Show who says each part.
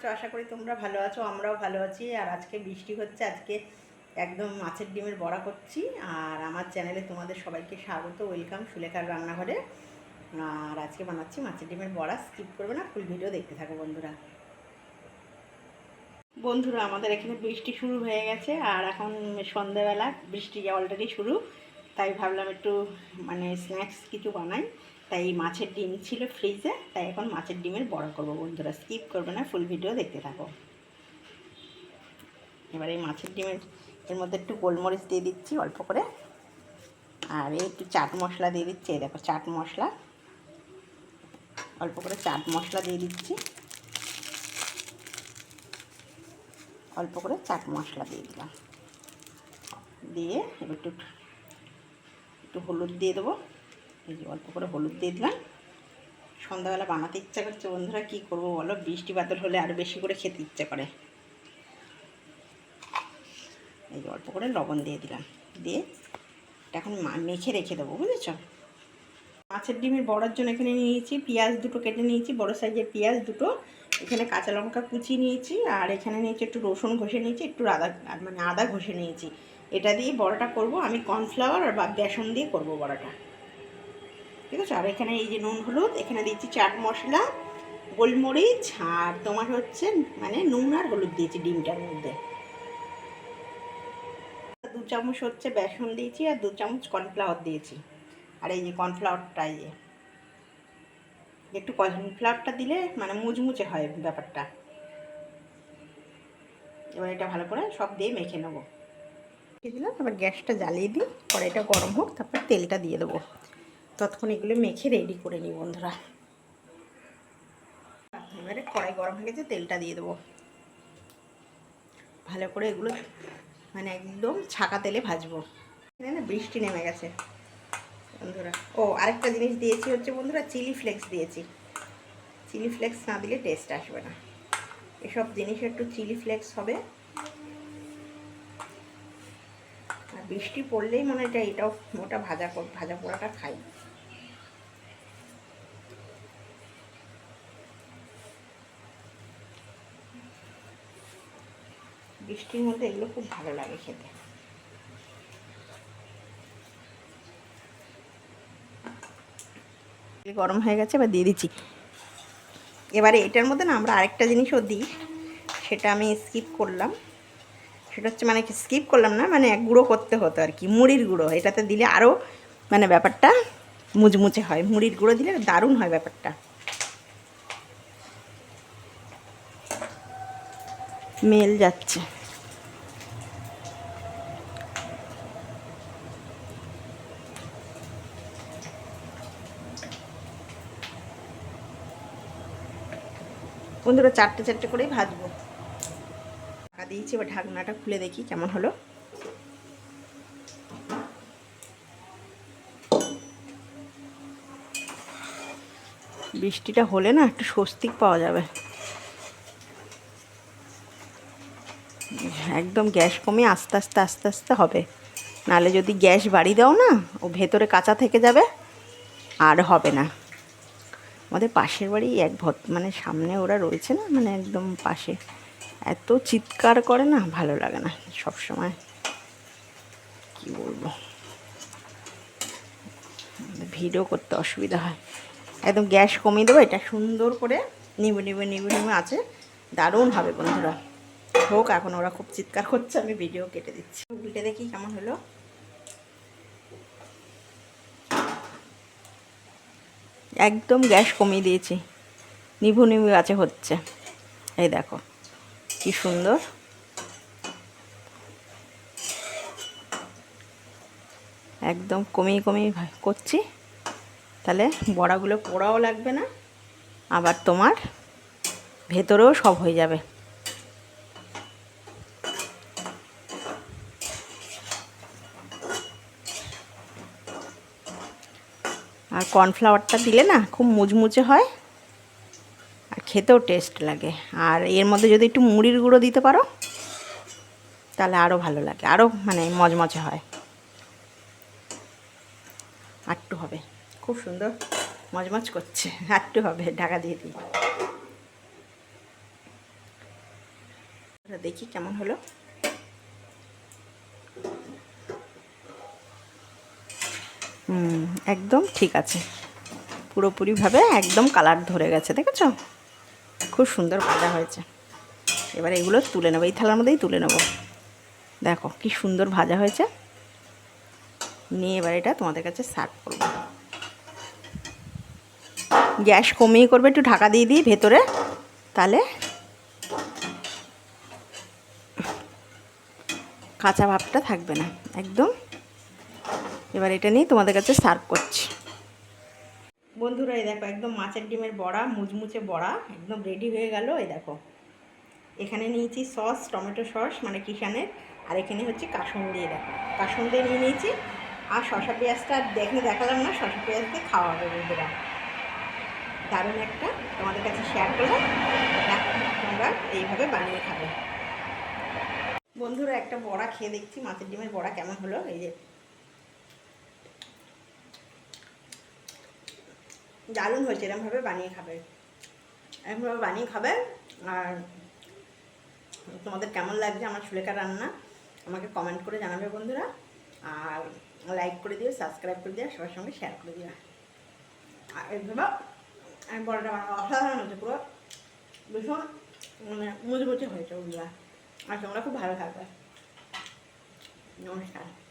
Speaker 1: আছো? আশা করি তোমরা ভালো আছো, আমরাও ভালো আছি। আর আজকে বৃষ্টি হচ্ছে, আজকে একদম মাছের ডিমের বড়া করছি। আর আমার চ্যানেলে তোমাদের সবাইকে স্বাগত, ওয়েলকাম সুলেখার রান্নাঘরে। আর আজকে বানাচ্ছি মাছের ডিমের বড়া স্কিপ করবে না ফুল ভিডিও দেখতে থাকো বন্ধুরা। বন্ধুরা, আমাদের এখানে বৃষ্টি শুরু হয়ে গেছে, আর এখন সন্ধ্যাবেলা বৃষ্টি অলরেডি শুরু। তাই ভাবলাম একটু মানে স্ন্যাক্স কিছু বানাই। তাই এই মাছের ডিম ছিল ফ্রিজে, তাই এখন মাছের ডিমের বড় করব বন্ধুরা। স্কিপ করবে না ফুল ভিডিও দেখতে থাকো। এবার এই মাছের ডিমের, এর মধ্যে একটু গোলমরিচ দিয়ে দিচ্ছি অল্প করে। আর একটু চাট মশলা দিয়ে দিচ্ছি দেখো চাট মশলা। অল্প করে চাট মশলা দিয়ে দিচ্ছি। অল্প করে চাট মশলা দিয়ে দিলাম। দিয়ে একটু একটু হলুদ দিয়ে দেবো। এই যে অল্প করে হলুদ দিয়ে দিলাম। সন্ধ্যাবেলা বানাতে ইচ্ছা করছে, বন্ধুরা কী করব বলো? বৃষ্টি বাদল হলে আরও বেশি করে খেতে ইচ্ছে করে। এই অল্প করে লবণ দিয়ে দিলাম। দিয়ে এটা এখন মেখে রেখে দেবো, বুঝেছ? মাছের ডিমের বড়ার জন্য এখানে নিয়েছি পেঁয়াজ দুটো কেটে নিয়েছি, বড় সাইজের পেঁয়াজ দুটো। এখানে কাঁচা লঙ্কা কুচি নিয়েছি, আর এখানে নিয়েছি একটু রসুন ঘষে নিয়েছি, একটু আদা মানে আদা ঘষে নিয়েছি। এটা দিয়ে বড়াটা করব, আমি কর্নফ্লাওয়ার আর বা বেসন দিয়ে করব বড়াটা। ঠিক আছে? আর এখানে এই যে নুন হলুদ, এখানে দিচ্ছি চাট মশলা, গোলমরিচ, আর তোমার হচ্ছে মানে নুন আর হলুদ দিয়েছি ডিমটার মধ্যে। দু চামচ হচ্ছে বেসন দিয়েছি আর দু চামচ কর্নফ্লাওয়ার দিয়েছি। আর এই যে কর্নফ্লাওয়ারটা এই যে একটু কর্নফ্লাওয়ারটা দিলে মানে মুচমুচে হয় ব্যাপারটা। এবার এটা ভালো করে সব দিয়ে মেখে নেব। দিলাম, এবার গ্যাসটা জ্বালিয়ে দিই, কড়াইটা গরম হোক, তারপর তেলটা দিয়ে দেবো। ততক্ষণ এগুলো মেখে রেডি করে নিই বন্ধুরা। এবারে কড়াই গরম হয়ে গেছে, তেলটা দিয়ে দেবো। ভালো করে এগুলো মানে একদম ছাকা তেলে ভাজবো। না বৃষ্টি নেমে গেছে, বন্ধুরা। ও, আরেকটা জিনিস দিয়েছি হচ্ছে বন্ধুরা, চিলি ফ্লেক্স দিয়েছি। চিলি ফ্লেক্স না দিলে টেস্ট আসবে না। এসব জিনিস একটু চিলি ফ্লেক্স হবে। আর বৃষ্টি পড়লেই মনে হয় এটা এটাও ওটা ভাজা ভাজা পোড়াটা খাই। বৃষ্টির মধ্যে এগুলো খুব ভালো লাগে খেতে। গরম হয়ে গেছে, এবার দিয়ে দিচ্ছি। এবারে এটার মধ্যে না আমরা আরেকটা জিনিসও দিই, সেটা আমি স্কিপ করলাম। সেটা হচ্ছে মানে স্কিপ করলাম না মানে গুঁড়ো করতে হতো আর কি, মুড়ির গুঁড়ো। এটাতে দিলে আরও মানে ব্যাপারটা মুচমুচে হয়, মুড়ির গুঁড়ো দিলে দারুণ হয় ব্যাপারটা। মেল যাচ্ছে। বন্ধুরা চারটে চারটে করেই ভাজবো। ঢাকা দিয়েছি, এবার ঢাকনাটা খুলে দেখি কেমন হলো। বৃষ্টিটা হলে না একটু স্বস্তিক পাওয়া যাবে। একদম গ্যাস কমে আস্তে আস্তে আস্তে আস্তে হবে। নাহলে যদি গ্যাস বাড়ি দাও না, ও ভেতরে কাঁচা থেকে যাবে, আর হবে না। আমাদের পাশের বাড়ি এক ভদ মানে সামনে ওরা রয়েছে না মানে একদম পাশে। এত চিৎকার করে না, ভালো লাগে না সব সময় কি বলব? ভিডিও করতে অসুবিধা হয়। একদম গ্যাস কমিয়ে দেবো, এটা সুন্দর করে নিবু নিবু নিবু নিবু আছে। দারুণ হবে বন্ধুরা। হোক, এখন ওরা খুব চিৎকার করছে, আমি ভিডিও কেটে দিচ্ছি। উল্টে দেখি কেমন হলো। একদম গ্যাস কমিয়ে দিয়েছি। নিভু নিভু আছে হচ্ছে। এই দেখো, কি সুন্দর। একদম কমিয়ে কমিয়ে করছি। তাহলে বড়াগুলো পোড়াও লাগবে না। আবার তোমার ভেতরেও সব হয়ে যাবে। আর কর্নফ্লাওয়ারটা দিলে না খুব মুচমুচে হয় আর খেতেও টেস্ট লাগে। আর এর মধ্যে যদি একটু মুড়ির গুঁড়ো দিতে পারো তাহলে আরও ভালো লাগে আরও মানে মজমজে হয়। আটটু হবে। খুব সুন্দর। মজমজ করছে আটটু হবে ঢাকা দিয়ে দিই। দেখি কেমন হলো। একদম ঠিক আছে। পুরোপুরিভাবে একদম কালার ধরে গেছে, দেখেছ? খুব সুন্দর ভাজা হয়েছে। এবার এগুলো তুলে নেব, এই থালার মধ্যেই তুলে নেব। দেখো, কি সুন্দর ভাজা হয়েছে। নিয়ে এবার এটা তোমাদের কাছে সার্ভ করব। গ্যাস কমিয়ে করবে, একটু ঢাকা দিয়ে দিই ভেতরে, তাহলে কাঁচা ভাবটা থাকবে না, একদম। এবার এটা নিয়ে তোমাদের কাছে সার্ভ করছি। বন্ধুরা, এই দেখো একদম মাছের ডিমের বড়া, মুচমুচে বড়া, একদম রেডি হয়ে গেল। এই দেখো, এখানে নিয়েছি সস টমেটো সস মানে কিষানের, আর এখানে হচ্ছে কাসন দিয়ে দেখো। কাসন দিয়ে নিয়ে নিয়েছি, আর শশা পেঁয়াজটা দেখে দেখালাম না শশা পেঁয়াজ দিয়ে খাওয়া হবে বন্ধুরা। দারুণ একটা তোমাদের কাছে শেয়ার করলাম তোমরা এইভাবে বানিয়ে খাবে। বন্ধুরা, একটা বড়া খেয়ে দেখছি, মাছের ডিমের বড়া কেমন হলো? এই যে দারুণ হয়েছে, এরমভাবে বানিয়ে খাবে। এরমভাবে বানিয়ে খাবে, আর তোমাদের কেমন লাগছে আমার সুলেখার রান্না, আমাকে কমেন্ট করে জানাবে বন্ধুরা। আর লাইক করে দিও সাবস্ক্রাইব করে দিও সবার সঙ্গে শেয়ার করে দিও। আর এইভাবে আমি বড়টা অসাধারণ হয়েছে পুরো। ভীষণ মানে মুচমুচে হয়েছে বন্ধুরা। আর তোমরা খুব ভালো থাকবে। নমস্কার।